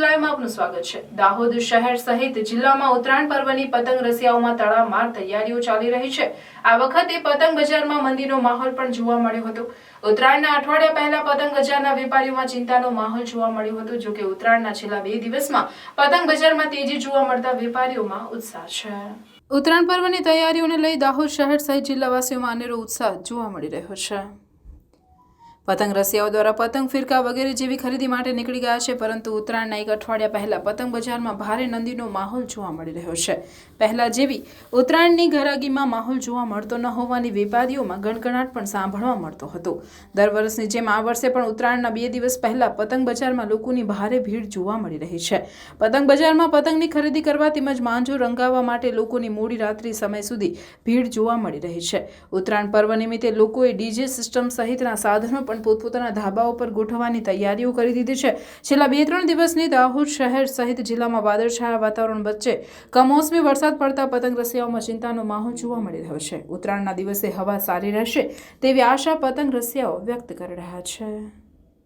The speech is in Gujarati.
રહ્યો છે. દાહોદ શહેર સહિત જિલ્લામાં ઉત્તરાયણ પર્વની પતંગ રસિયાઓમાં તડામાર તૈયારીઓ ચાલી રહી છે. આ વખતે પતંગ બજારમાં મંદીનો માહોલ પણ જોવા મળ્યો હતો. ઉત્તરાયણના અઠવાડિયા પહેલા પતંગ બજારના વેપારીઓમાં ચિંતાનો માહોલ જોવા મળ્યો હતો, જો કે ઉત્તરાયણના છેલ્લા બે દિવસમાં પતંગ બજારમાં તેજી જોવા મળતા વેપારીઓમાં ઉત્સાહ છે. ઉત્તરાયણ પર્વની તૈયારીઓને લઈ દાહોદ શહેર સહિત જિલ્લાવાસીઓમાં અનેરો ઉત્સાહ જોવા મળી રહ્યો છે. પતંગ રસિયાઓ દ્વારા પતંગ, ફિરકા વગેરે જેવી ખરીદી માટે નીકળી ગયા છે, પરંતુ ઉત્તરાયણના એક અઠવાડિયા પહેલા પતંગ બજારમાં ભારે નંદીનો માહોલ જોવા મળી રહ્યો છે. પહેલા જેવી ઉત્તરાયણની ગરાગીમાં માહોલ જોવા મળતો ન હોવાની વેપારીઓમાં ગણગણાટ પણ સાંભળવા મળતો હતો. દર વર્ષની જેમ આ વર્ષે પણ ઉત્તરાયણના બે દિવસ પહેલા પતંગ બજારમાં લોકોની ભારે ભીડ જોવા મળી રહી છે. પતંગ બજારમાં પતંગની ખરીદી કરવા તેમજ માંજો રંગાવવા માટે લોકોની મોડી રાત્રિ સમય સુધી ભીડ જોવા મળી રહી છે. ઉત્તરાયણ પર્વ નિમિત્તે લોકોએ ડીજે સિસ્ટમ સહિતના સાધનો પણ પોતપોતાના ધાબાઓ પર ગોઠવવાની તૈયારીઓ કરી દીધી છે. છેલ્લા બે ત્રણ દિવસની દાહોદ શહેર સહિત જિલ્લામાં વાદળછાયા વાતાવરણ વચ્ચે કમોસમી વરસાદ પડતા પતંગ રસિયાઓમાં ચિંતાનો માહોલ જોવા મળી રહ્યો છે. ઉત્તરાયણના દિવસે હવા સારી રહેશે તેવી આશા પતંગ રસિયાઓ વ્યક્ત કરી રહ્યા છે.